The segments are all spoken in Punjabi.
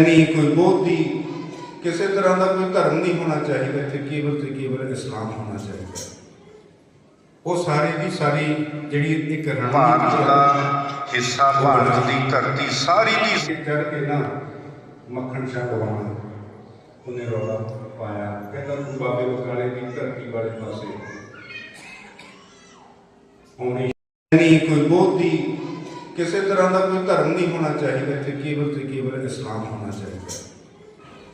ਨਹੀਂ ਕੋਈ ਬੋਧੀ ਕਿਸੇ ਤਰ੍ਹਾਂ ਦਾ ਕੋਈ ਧਰਮ ਨਹੀਂ ਹੋਣਾ ਚਾਹੀਦਾ ਇੱਥੇ ਕੇਵਲ ਤੇ ਕੇਵਲ ਇਸਲਾਮ ਹੋਣਾ ਚਾਹੀਦਾ। ਉਹ ਸਾਰੀ ਦੀ ਸਾਰੀ ਜਿਹੜੀ ਇੱਕ ਭਾਰਤ ਰਣਨੀਤੀ ਦਾ ਹਿੱਸਾ ਭਾਰਤ ਦੀ ਧਰਤੀ ਸਾਰੀ ਦੀ ਚੜ ਕੇ ਨਾ ਮੱਖਣ ਸ਼ਾਹ ਦਵਾਨਾ ਉਹਨੇ ਰੌਲਾ ਪਾਇਆ। ਕਹਿੰਦਾ ਤੂੰ ਬਾਬੇ ਬਕਾਲੇ ਦੀ ਧਰਤੀ ਵਾਲੇ ਪਾਸੇ। ਹੋਣੀ ਨਹੀਂ ਕਿਸੇ ਤਰ੍ਹਾਂ ਦਾ ਕੋਈ ਧਰਮ ਨਹੀਂ ਹੋਣਾ ਚਾਹੀਦਾ ਇੱਥੇ, ਕੇਵਲ ਤੇ ਕੇਵਲ ਇਸਲਾਮ ਹੋਣਾ ਚਾਹੀਦਾ।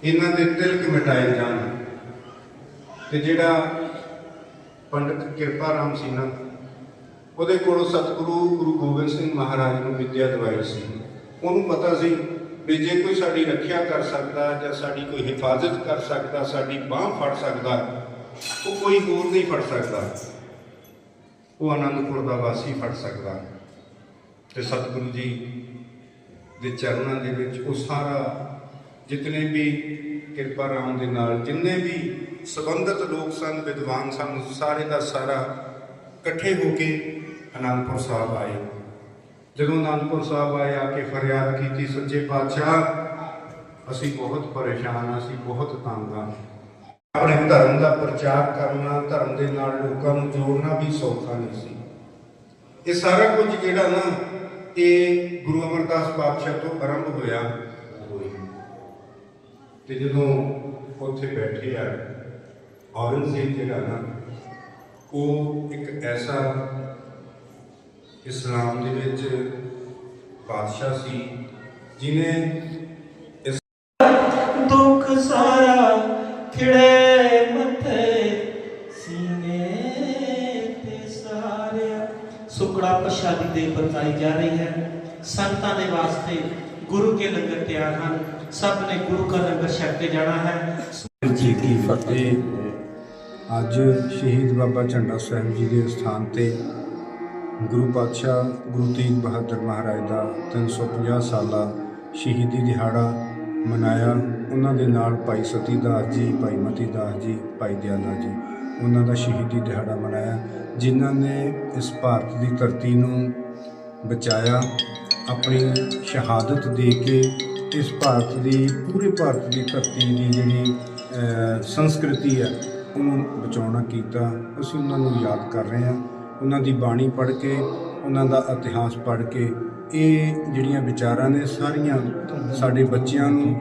ਇਹਨਾਂ ਦੇ ਤਿਲਕ ਮਿਟਾਏ ਜਾਣ। ਤੇ ਜਿਹੜਾ ਪੰਡਿਤ ਕਿਰਪਾ ਰਾਮ ਸੀ ਨਾ, ਉਹਦੇ ਕੋਲੋਂ ਸਤਿਗੁਰੂ ਗੁਰੂ ਗੋਬਿੰਦ ਸਿੰਘ ਮਹਾਰਾਜ ਨੂੰ ਵਿੱਦਿਆ ਦਿਵਾਈ ਸੀ। ਉਹਨੂੰ ਪਤਾ ਸੀ ਵੀ ਜੇ ਕੋਈ ਸਾਡੀ ਰੱਖਿਆ ਕਰ ਸਕਦਾ ਜਾਂ ਸਾਡੀ ਕੋਈ ਹਿਫਾਜ਼ਤ ਕਰ ਸਕਦਾ, ਸਾਡੀ ਬਾਹ ਫੜ ਸਕਦਾ, ਉਹ ਕੋਈ ਹੋਰ ਨਹੀਂ ਫੜ ਸਕਦਾ। ਉਹ ਆਨੰਦਪੁਰ ਦਾ ਵਾਸੀ ਫੜ ਸਕਦਾ। ਤੇ ਸਤਿਗੁਰੂ ਜੀ ਦੇ ਚਰਨਾਂ ਦੇ ਵਿੱਚ ਉਹ ਸਾਰਾ ਜਿਤਨੇ ਵੀ ਕਿਰਪਾ ਰਾਮ ਦੇ ਨਾਲ, ਜਿੰਨੇ ਵੀ ਸੰਬੰਧਿਤ ਲੋਕ ਸਨ, ਵਿਦਵਾਨ ਸਨ, ਸਾਰੇ ਦਾ ਸਾਰਾ ਇਕੱਠੇ ਹੋ ਕੇ ਅਨੰਦਪੁਰ ਸਾਹਿਬ ਆਏ। ਜਦੋਂ ਅਨੰਦਪੁਰ ਸਾਹਿਬ ਆਏ, ਆ ਕੇ ਫਰਿਆਦ ਕੀਤੀ, ਸੱਚੇ ਪਾਤਸ਼ਾਹ, ਅਸੀਂ ਬਹੁਤ ਪਰੇਸ਼ਾਨ ਹਾਂ, ਅਸੀਂ ਬਹੁਤ ਤੰਗ ਹਾਂ। ਆਪਣੇ ਧਰਮ ਦਾ ਪ੍ਰਚਾਰ ਕਰਨਾ, ਧਰਮ ਦੇ ਨਾਲ ਲੋਕਾਂ ਨੂੰ ਜੋੜਨਾ ਵੀ ਸੌਖਾ ਨਹੀਂ ਸੀ। ਇਹ ਸਾਰਾ ਕੁਝ ਜਿਹੜਾ ਨਾ ਇਹ ਗੁਰੂ ਅਮਰਦਾਸ ਪਾਤਸ਼ਾਹ ਤੋਂ ਆਰੰਭ ਹੋਇਆ ਤੇ ਜਦੋਂ ਉੱਥੇ ਬੈਠੇ ਆ, ਔਰੰਗਜ਼ੇਬ ਜਿਹੜਾ ਨਾ ਉਹ ਇੱਕ ਐਸਾ ਇਸਲਾਮ ਦੇ ਵਿੱਚ ਪਾਤਸ਼ਾਹ ਸੀ, ਜਿਨੇ ਦੁੱਖ ਸਾਰਾ ਖਿੜੇ ਸੁਕੜਾ ਪ੍ਰਸ਼ਾਦੀ ਦੇ ਵਰਤਾਈ ਜਾ ਰਹੀ ਹੈ। ਸੰਤਾਂ ਦੇ ਵਾਸਤੇ ਗੁਰੂ ਕੇ ਲੰਗਰ ਤਿਆਰ ਹਨ। ਸਭ ਨੇ ਗੁਰੂ ਕਾ ਲੰਗਰ ਛਕ ਕੇ ਜਾਣਾ ਹੈ। ਜੀ ਕੀ ਫਤਿਹ। ਅੱਜ ਸ਼ਹੀਦ ਬਾਬਾ ਝੰਡਾ ਸਾਹਿਬ ਜੀ ਦੇ ਸਥਾਨ ਤੇ ਗੁਰੂ ਪਾਤਸ਼ਾਹ ਗੁਰੂ ਤੇਗ ਬਹਾਦਰ ਮਹਾਰਾਜ ਦਾ 350 ਸਾਲਾ ਸ਼ਹੀਦੀ ਦਿਹਾੜਾ ਮਨਾਇਆ। ਉਹਨਾਂ ਦੇ ਨਾਲ ਭਾਈ ਸਤੀ ਦਾਸ ਜੀ, ਭਾਈ ਮਤੀ ਦਾਸ ਜੀ, ਭਾਈ ਦਿਆਲਾ ਜੀ। ਉਹਨਾਂ ਦਾ ਸ਼ਹੀਦੀ ਦਿਹਾੜਾ ਮਨਾਇਆ। ਜਿਨ੍ਹਾਂ ਨੇ ਇਸ ਭਾਰਤ ਦੀ ਧਰਤੀ ਨੂੰ ਬਚਾਇਆ, ਆਪਣੀ ਸ਼ਹਾਦਤ ਦੇ ਕੇ ਇਸ ਭਾਰਤ ਦੀ, ਪੂਰੇ ਭਾਰਤ ਦੀ ਧਰਤੀ ਦੀ ਜਿਹੜੀ ਸੰਸਕ੍ਰਿਤੀ ਹੈ, ਉਹਨੂੰ ਬਚਾਉਣਾ ਕੀਤਾ। ਅਸੀਂ ਉਹਨਾਂ ਨੂੰ ਯਾਦ ਕਰ ਰਹੇ ਹਾਂ। ਉਹਨਾਂ ਦੀ ਬਾਣੀ ਪੜ੍ਹ ਕੇ, ਉਹਨਾਂ ਦਾ ਇਤਿਹਾਸ ਪੜ੍ਹ ਕੇ, ਇਹ ਜਿਹੜੀਆਂ ਵਿਚਾਰਾਂ ਨੇ, ਸਾਰੀਆਂ ਸਾਡੇ ਬੱਚਿਆਂ ਨੂੰ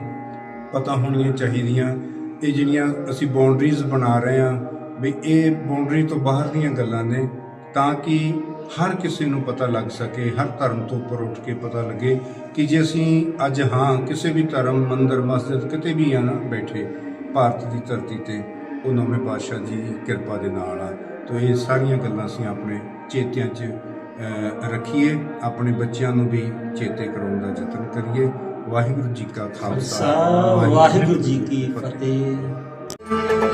ਪਤਾ ਹੋਣੀਆਂ ਚਾਹੀਦੀਆਂ। ਇਹ ਜਿਹੜੀਆਂ ਅਸੀਂ ਬਾਉਂਡਰੀਜ਼ ਬਣਾ ਰਹੇ ਹਾਂ ਵੀ ਇਹ ਬਾਉਂਡਰੀ ਤੋਂ ਬਾਹਰ ਦੀਆਂ ਗੱਲਾਂ ਨੇ ਤਾਂ ਕਿ ਹਰ ਕਿਸੇ ਨੂੰ ਪਤਾ ਲੱਗ ਸਕੇ ਹਰ ਧਰਮ ਤੋਂ ਉੱਪਰ ਉੱਠ ਕੇ ਪਤਾ ਲੱਗੇ ਕਿ ਜੇ ਅਸੀਂ ਅੱਜ ਹਾਂ ਕਿਸੇ ਵੀ ਧਰਮ ਮੰਦਰ ਮਸਜਿਦ ਕਿਤੇ ਵੀ ਆ ਨਾ ਬੈਠੇ ਭਾਰਤ ਦੀ ਧਰਤੀ ਤੇ ਉਹ ਨੌਵੇਂ ਪਾਤਸ਼ਾਹ ਜੀ ਦੀ ਕਿਰਪਾ ਦੇ ਨਾਲ ਆ। ਤੋ ਇਹ ਸਾਰੀਆਂ ਗੱਲਾਂ ਅਸੀਂ ਆਪਣੇ ਚੇਤਿਆਂ 'ਚ ਰੱਖੀਏ ਆਪਣੇ ਬੱਚਿਆਂ ਨੂੰ ਵੀ ਚੇਤੇ ਕਰਾਉਣ ਦਾ ਯਤਨ ਕਰੀਏ। ਵਾਹਿਗੁਰੂ ਜੀ ਕਾ ਖਾਲਸਾ ਵਾਹਿਗੁਰੂ ਜੀ ਕੀ ਫਤਿਹ।